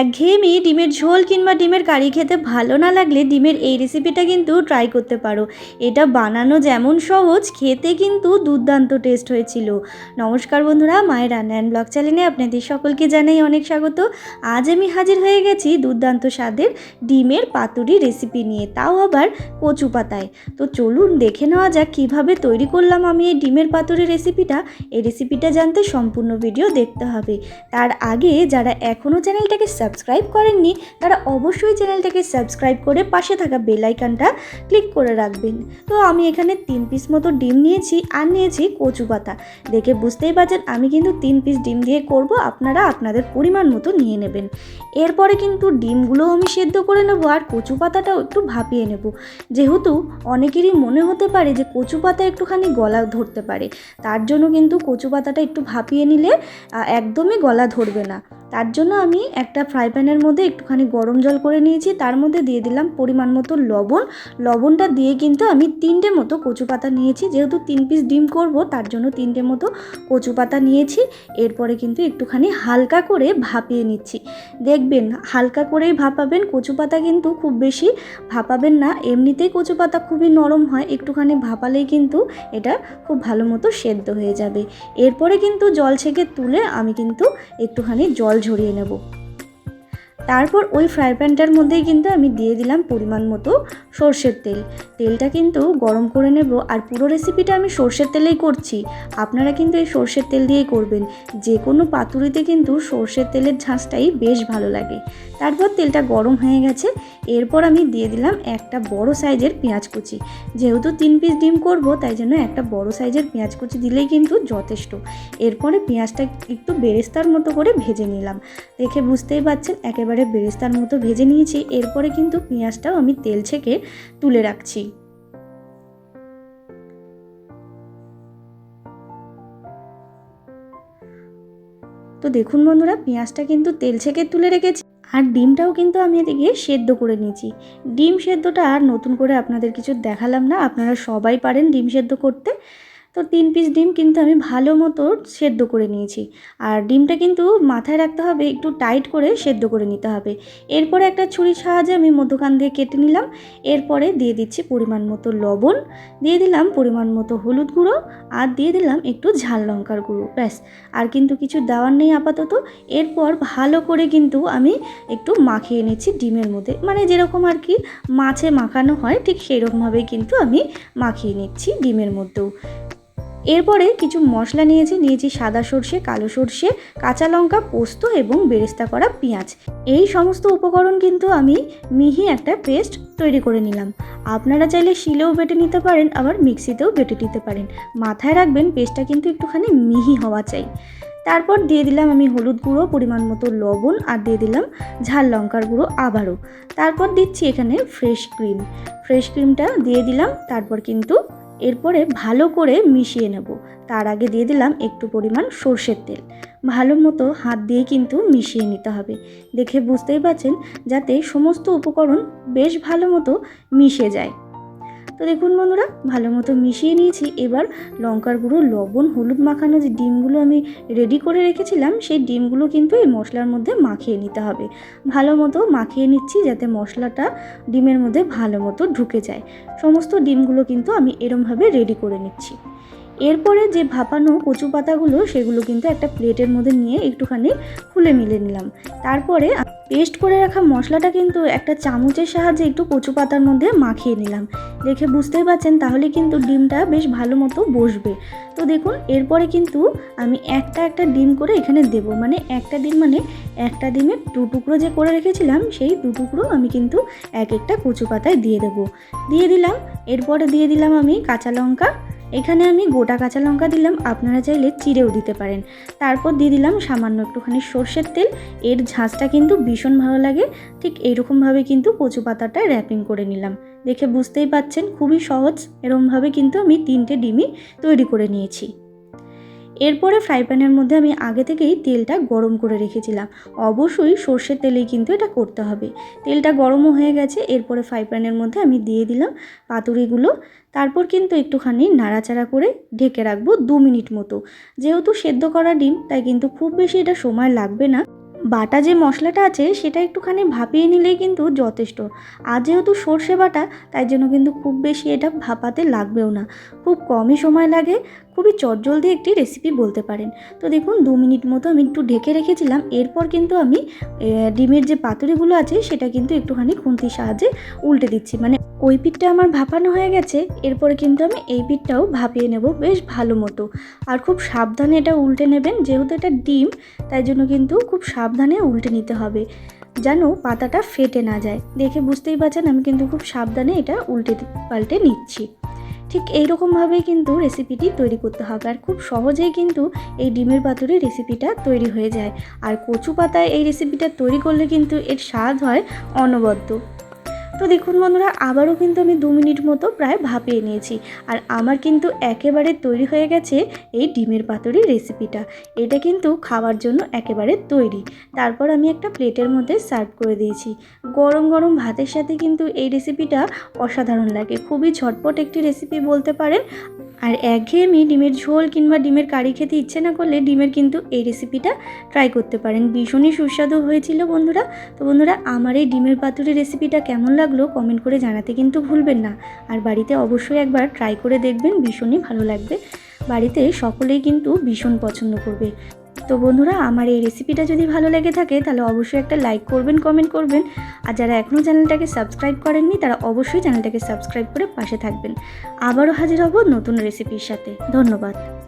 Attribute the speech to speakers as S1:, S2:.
S1: একঘেয়েমি ডিমের ঝোল কিংবা ডিমের কারি খেতে ভালো না লাগলে ডিমের এই রেসিপিটা কিন্তু ট্রাই করতে পারো। এটা বানানো যেমন সহজ, খেতে কিন্তু দুর্দান্ত টেস্ট হয়েছিল। নমস্কার বন্ধুরা, মায়ের রান্না অ্যান্ড ব্লগ চ্যানেলে আপনাদের সকলকে জানাই অনেক স্বাগত। আজ আমি হাজির হয়ে গেছি দুর্দান্ত স্বাদের ডিমের পাতুরি রেসিপি নিয়ে, তাও আবার কচু পাতায়। তো চলুন দেখে নেওয়া যাক কীভাবে তৈরি করলাম আমি এই ডিমের পাতুরি রেসিপিটা এই রেসিপিটা জানতে সম্পূর্ণ ভিডিও দেখতে হবে। তার আগে যারা এখনও চ্যানেলটাকে করেননি, তারা অবশ্যই চ্যানেলটাকে সাবস্ক্রাইব করে পাশে থাকা বেল আইকনটা ক্লিক করে রাখবেন। তো আমি এখানে তিন পিস মতো ডিম নিয়েছি আর নিয়েছি কচু পাতা। দেখে বুঝতেই পারছেন, আমি কিন্তু তিন পিস ডিম দিয়ে করব, আপনারা আপনাদের পরিমাণ মতো নিয়ে নেবেন। এরপরে কিন্তু ডিমগুলোও আমি সেদ্ধ করে নেব আর কচু পাতাটাও একটু ভাপিয়ে নেব। যেহেতু অনেকেরই মনে হতে পারে যে কচু পাতা একটুখানি গলা ধরতে পারে, তার জন্য কিন্তু কচু পাতাটা একটু ভাপিয়ে নিলে একদমই গলা ধরবে না। তার জন্য আমি একটা ফ্রাই প্যানের মধ্যে একটুখানি গরম জল করে নিয়েছি। তার মধ্যে দিয়ে দিলাম পরিমাণ মতো লবণ। লবণটা দিয়ে কিন্তু আমি তিনটে মতো কচু পাতা নিয়েছি। যেহেতু তিন পিস ডিম করব, তার জন্য তিনটে মতো কচু পাতা নিয়েছি। এরপরে কিন্তু একটুখানি হালকা করে ভাপিয়ে নিচ্ছি। দেখবেন, হালকা করেই ভাপাবেন কচু পাতা কিন্তু খুব বেশি ভাপাবেন না। এমনিতেই কচু পাতা খুবই নরম হয়। একটুখানি ভাপালেই কিন্তু এটা খুব ভালো মতো সেদ্ধ হয়ে যাবে। এরপরে কিন্তু জল ছেঁকে তুলে আমি কিন্তু একটুখানি জল ঝরিয়ে নেব। তারপর ওই ফ্রাই প্যানটার মধ্যেই কিন্তু আমি দিয়ে দিলাম পরিমাণ মতো সর্ষের তেল। তেলটা কিন্তু গরম করে নেব আর পুরো রেসিপিটা আমি সর্ষের তেলেই করছি। আপনারা কিন্তু এই সর্ষের তেল দিয়েই করবেন। যে কোনো পাতুরিতে কিন্তু সর্ষের তেলের ঝাঁসটাই বেশ ভালো লাগে। তারপর তেলটা গরম হয়ে গেছে। এরপর আমি দিয়ে দিলাম একটা বড় সাইজের পেঁয়াজ কুচি। যেহেতু তিন পিস ডিম করব, তাই জন্য একটা বড় সাইজের পেঁয়াজ কুচি দিলেই কিন্তু যথেষ্ট। এরপরে পেঁয়াজটা একটু বেরেস্তার মতো করে ভেজে নিলাম। দেখে বুঝতেই পারছেন, একেবারে বেরেস্তার মতো ভেজে নিয়েছি। এরপরে কিন্তু পেঁয়াজটাও আমি তেল ছেঁকে তুলে রাখছি। তো দেখুন বন্ধুরা, পেঁয়াজটা কিন্তু তেল ছেঁকে তুলে রেখেছি। আর ডিমটাও কিন্তু আমি এদিকে সেদ্ধ করে নিয়েছি। ডিম সেদ্ধটা আর নতুন করে আপনাদের কিছু দেখালাম না। আপনারা সবাই পারেন ডিম সেদ্ধ করতে। তো তিন পিস ডিম কিন্তু আমি ভালো মতো সেদ্ধ করে নিয়েছি। আর ডিমটা কিন্তু মাথায় রাখতে হবে, একটু টাইট করে সেদ্ধ করে নিতে হবে। এরপরে একটা ছুরির সাহায্যে আমি মধ্যখান দিয়ে কেটে নিলাম। এরপরে দিয়ে দিচ্ছি পরিমাণ মতো লবণ, দিয়ে দিলাম পরিমাণ মতো হলুদ গুঁড়ো, আর দিয়ে দিলাম একটু ঝাল লঙ্কার গুঁড়ো, ব্যাস। আর কিন্তু কিছু দেওয়ার নেই আপাতত। এরপর ভালো করে কিন্তু আমি একটু মাখিয়ে নিচ্ছি ডিমের মধ্যে। মানে যেরকম আর কি মাছে মাখানো হয়, ঠিক সেই রকমভাবেই কিন্তু আমি মাখিয়ে নিচ্ছি ডিমের মধ্যেও। এরপরে কিছু মশলা নিয়েছি নিয়েছি সাদা সর্ষে, কালো সর্ষে, কাঁচা লঙ্কা, পোস্ত এবং বেরেস্তা করা পেঁয়াজ। এই সমস্ত উপকরণ কিন্তু আমি মিহি একটা পেস্ট তৈরি করে নিলাম। আপনারা চাইলে শিলেও বেটে নিতে পারেন, আবার মিক্সিতেও বেটে নিতে পারেন। মাথায় রাখবেন, পেস্টটা কিন্তু একটুখানি মিহি হওয়া চাই। তারপর দিয়ে দিলাম আমি হলুদ গুঁড়ো, পরিমাণ মতো লবণ, আর দিয়ে দিলাম ঝাল লঙ্কার গুঁড়ো আবারও। তারপর দিচ্ছি এখানে ফ্রেশ ক্রিম। ফ্রেশ ক্রিমটা দিয়ে দিলাম, তারপর কিন্তু এরপরে ভালো করে মিশিয়ে নেব। তার আগে দিয়ে দিলাম একটু পরিমাণ সর্ষের তেল। ভালো মতো হাত দিয়ে কিন্তু মিশিয়ে নিতে হবে। দেখে বুঝতেই পারছেন, যাতে সমস্ত উপকরণ বেশ ভালো মতো মিশে যায়। তো দেখুন বন্ধুরা, ভালো মতো মিশিয়ে নিয়েছি। এবার লঙ্কার গুঁড়ো, লবণ, হলুদ মাখানো যে ডিমগুলো আমি রেডি করে রেখেছিলাম, সেই ডিমগুলো কিন্তু এই মশলার মধ্যে মাখিয়ে নিতে হবে। ভালো মতো মাখিয়ে নিচ্ছি যাতে মশলাটা ডিমের মধ্যে ভালো মতো ঢুকে যায়। সমস্ত ডিমগুলো কিন্তু আমি এরমভাবে রেডি করে নিচ্ছি। এরপরে যে ভাপানো কচু পাতাগুলো, সেগুলো কিন্তু একটা প্লেটের মধ্যে নিয়ে একটুখানি খুলে মিলে নিলাম। তারপরে পেস্ট করে রাখা মশলাটা কিন্তু একটা চামচের সাহায্যে একটু কচু পাতার মধ্যে মাখিয়ে নিলাম। দেখে বুঝতেই পারছেন তাহলে কিন্তু ডিমটা বেশ ভালো মতো বসবে। তো দেখুন, এরপরে কিন্তু আমি একটা একটা ডিম করে এখানে দেব। মানে একটা ডিম মানে একটা ডিমে দু টুকরো যে করে রেখেছিলাম, সেই দু টুকরো আমি কিন্তু এক একটা কচু পাতায় দিয়ে দেবো। দিয়ে দিলাম। এরপরে দিয়ে দিলাম আমি কাঁচা লঙ্কা এখানে আমি গোটা কাঁচা লঙ্কা দিলাম, আপনারা চাইলে চিড়েও দিতে পারেন। তারপর দিয়ে দিলাম সামান্য একটুখানি সর্ষের তেল, এর ঝাঁজটা কিন্তু ভীষণ ভালো লাগে, ঠিক এইরকমভাবে কিন্তু কচু পাতাটা র্যাপিং করে নিলাম। দেখে বুঝতেই পাচ্ছেন, খুবই সহজ, এরমভাবে কিন্তু আমি তিনটে ডিমই তৈরি করে নিয়েছি। এরপরে ফ্রাই প্যানের মধ্যে আমি আগে থেকেই তেলটা গরম করে রেখেছিলাম। অবশ্যই সর্ষের তেলেই কিন্তু এটা করতে হবে। তেলটা গরমও হয়ে গেছে, এরপরে ফ্রাই প্যানের মধ্যে আমি দিয়ে দিলাম পাতুরিগুলো। তারপর কিন্তু একটুখানি নাড়াচাড়া করে ঢেকে রাখব দু মিনিট মতো। যেহেতু সেদ্ধ করা ডিম, তাই কিন্তু খুব বেশি এটা সময় লাগবে না। বাটা যে মশলাটা আছে, সেটা একটুখানি ভাপিয়ে নিলেই কিন্তু যথেষ্ট। আর যেহেতু সর্ষে বাটা, তাই জন্য কিন্তু খুব বেশি এটা ভাপাতে লাগবেও না। খুব কমই সময় লাগে, খুবই চটজলদি একটি রেসিপি বলতে পারেন। তো দেখুন, দু মিনিট মতো আমি একটু ঢেকে রেখেছিলাম। এরপর কিন্তু আমি ডিমের যে পাতুরিগুলো আছে, সেটা কিন্তু একটুখানি খুন্তির সাহায্যে উল্টে দিচ্ছি। মানে ওই পিঠটা আমার ভাপানো হয়ে গেছে, এরপরে কিন্তু আমি এই পিঠটাও ভাপিয়ে নেব বেশ ভালো মতো। আর খুব সাবধানে এটা উল্টে নেবেন, যেহেতু এটা ডিম, তাই জন্য কিন্তু খুব সাবধানে উল্টে নিতে হবে, যেন পাতাটা ফেটে না যায়। দেখে বুঝতেই পারছেন, আমি কিন্তু খুব সাবধানে এটা উল্টে পাল্টে নিচ্ছি। ঠিক এইরকমভাবেই কিন্তু রেসিপিটি তৈরি করতে হবে, আর খুব সহজেই কিন্তু এই ডিমের পাতুরি রেসিপিটা তৈরি হয়ে যায়। আর কচু পাতায় এই রেসিপিটা তৈরি করলে কিন্তু এর স্বাদ হয় অনবদ্য। তো দেখুন বন্ধুরা, আবারও কিন্তু আমি দু মিনিট মতো প্রায় ভাপিয়ে নিয়েছি। আর আমার কিন্তু একেবারে তৈরি হয়ে গেছে এই ডিমের পাতুরি রেসিপিটা। এটা কিন্তু খাওয়ার জন্য একেবারে তৈরি। তারপর আমি একটা প্লেটের মধ্যে সার্ভ করে দিয়েছি। গরম গরম ভাতের সাথে কিন্তু এই রেসিপিটা অসাধারণ লাগে। খুবই ঝটপট একটি রেসিপি বলতে পারেন। আর একঘেয়েমি ডিমের ঝোল কিংবা ডিমের কারি খেতে ইচ্ছে না করলে ডিমের কিন্তু এই রেসিপিটা ট্রাই করতে পারেন। ভীষণই সুস্বাদু হয়েছিল বন্ধুরা। তো বন্ধুরা, আমার এই ডিমের পাতুরি রেসিপিটা কেমন লাগল কমেন্ট করে জানাতে কিন্তু ভুলবেন না। আর বাড়িতে অবশ্যই একবার ট্রাই করে দেখবেন, ভীষণই ভালো লাগবে। বাড়িতে সকলেই কিন্তু ভীষণ পছন্দ করবে। তো বন্ধুরা, আমার এই রেসিপিটা যদি ভালো লেগে থাকে, তাহলে অবশ্যই একটা লাইক করবেন কমেন্ট করবেন। আর যারা এখনও চ্যানেলটাকে সাবস্ক্রাইব করেননি, তারা অবশ্যই চ্যানেলটাকে সাবস্ক্রাইব করে পাশে থাকবেন। আবারও হাজির হব নতুন রেসিপির সাথে। ধন্যবাদ।